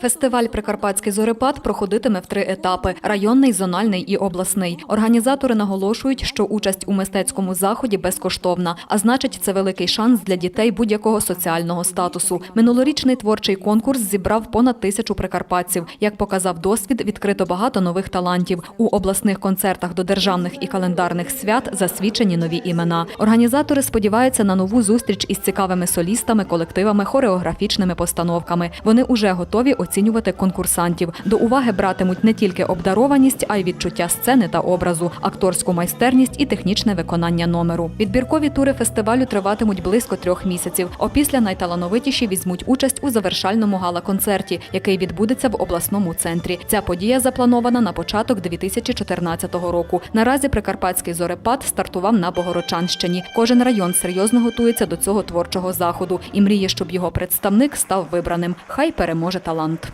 Фестиваль Прикарпатський зорепад проходитиме в три етапи: районний, зональний і обласний. Організатори наголошують, що участь у мистецькому заході безкоштовна, а значить, це великий шанс для дітей будь-якого соціального статусу. Минулорічний творчий конкурс зібрав понад тисячу прикарпатців. Як показав досвід, відкрито багато нових талантів. У обласних концертах до державних і календарних свят засвідчені нові імена. Організатори сподіваються на нову зустріч із цікавими солістами, колективами, хореографічними постановками. Вони уже готові оцінювати конкурсантів. До уваги братимуть не тільки обдарованість, а й відчуття сцени та образу, акторську майстерність і технічне виконання номеру. Відбіркові тури фестивалю триватимуть близько трьох місяців. Опісля найталановитіші візьмуть участь у завершальному гала-концерті, який відбудеться в обласному центрі. Ця подія запланована на початок 2014 року. Наразі Прикарпатський зорепад стартував на Богородчанщині. Кожен район серйозно готується до цього творчого заходу і мріє, щоб його представник став вибраним. Хай переможе талант. Land